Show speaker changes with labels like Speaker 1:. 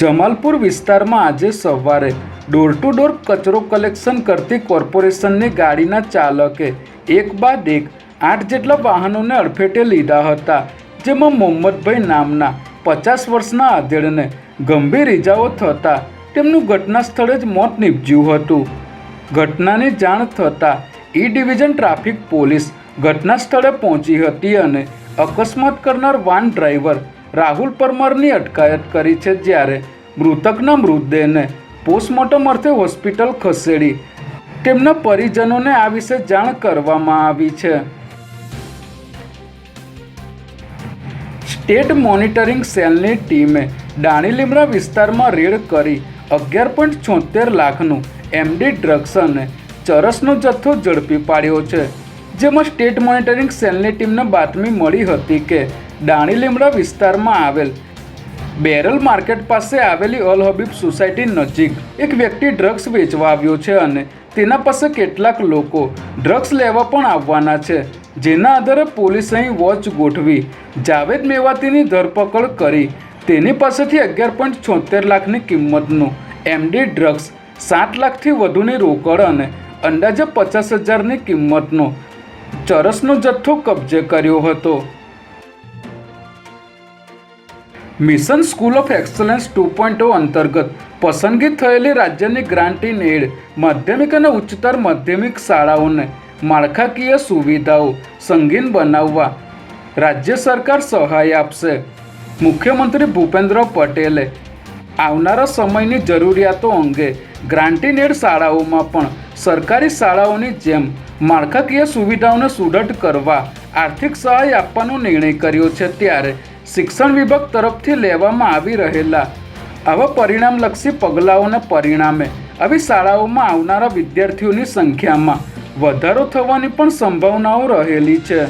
Speaker 1: જમાલપુર વિસ્તારમાં આજે સવારે ડોર ટુ ડોર કચરો કલેક્શન કરતી કોર્પોરેશનની ગાડીના ચાલકે એક બાદ એક આઠ જેટલા વાહનોને અડફેટે લીધા હતા, જેમાં મોહમ્મદભાઈ નામના પચાસ વર્ષના આધેડને ગંભીર ઇજાઓ થતાં તેમનું ઘટના સ્થળે જ મોત નીપજ્યું હતું. ઘટનાની જાણ થતાં ઈ ડિવિઝન ટ્રાફિક પોલીસ ઘટના સ્થળે પહોંચી હતી અને અકસ્માત કરનાર વાન ડ્રાઈવર રાહુલ પરમારની અટકાયત કરી છે જ્યારે મૃતકના મૃતદેહને પોસ્ટમોર્ટમ અર્થે હોસ્પિટલ ખસેડી તેમના પરિજનોને આ વિશે જાણ કરવામાં આવી છે. સ્ટેટ મોનિટરિંગ સેલની ટીમે દાણીલીમડા વિસ્તારમાં રેડ કરી અગિયાર પોઈન્ટ છોતેર લાખનું એમડી ડ્રગ્સ અને ચરસનો જથ્થો ઝડપી પાડ્યો છે. જેમાં સ્ટેટ મોનિટરિંગ સેલની ટીમને બાતમી મળી હતી કે દાણીલીમડા વિસ્તારમાં આવેલ. બેરલ માર્કેટ પાસે આવેલી અલ હબીબ સોસાયટી નજીક એક વ્યક્તિ ડ્રગ્સ વેચવા આવ્યો છે અને તેના પાસે કેટલાક લોકો ડ્રગ્સ લેવા પણ આવવાના છે, જેના આધારે પોલીસે અહીં વોચ ગોઠવી જાવેદ મેવાતીની ધરપકડ કરી તેની પાસેથી અગિયાર પોઈન્ટ છોતેર લાખની કિંમતનું એમડી ડ્રગ્સ, સાત લાખથી વધુની રોકડ અને અંદાજે પચાસ હજારની કિંમતનો ચરસનો જથ્થો કબજે કર્યો હતો. Mission school of excellence two point અંતર્ગત પસંદગી થયેલી રાજ્યની ગ્રાન્ટ ઇન એડ માધ્યમિક અને ઉચ્ચતર માધ્યમિક શાળાઓને માળખાકીય સુવિધાઓ સંગીન બનાવવા રાજ્ય સરકાર સહાય આપશે. મુખ્યમંત્રી ભૂપેન્દ્ર પટેલે આવનારા સમયની જરૂરિયાતો અંગે ગ્રાન્ટ એડ શાળાઓમાં પણ સરકારી શાળાઓની જેમ માળખાકીય સુવિધાઓને સુદૃઢ કરવા આર્થિક સહાય આપવાનો નિર્ણય કર્યો છે ત્યારે શિક્ષણ વિભાગ તરફથી લેવામાં આવી રહેલા આવા પરિણામલક્ષી પગલાઓના પરિણામે આવી શાળાઓમાં આવનારા વિદ્યાર્થીઓની સંખ્યામાં વધારો થવાની પણ સંભાવનાઓ રહેલી છે.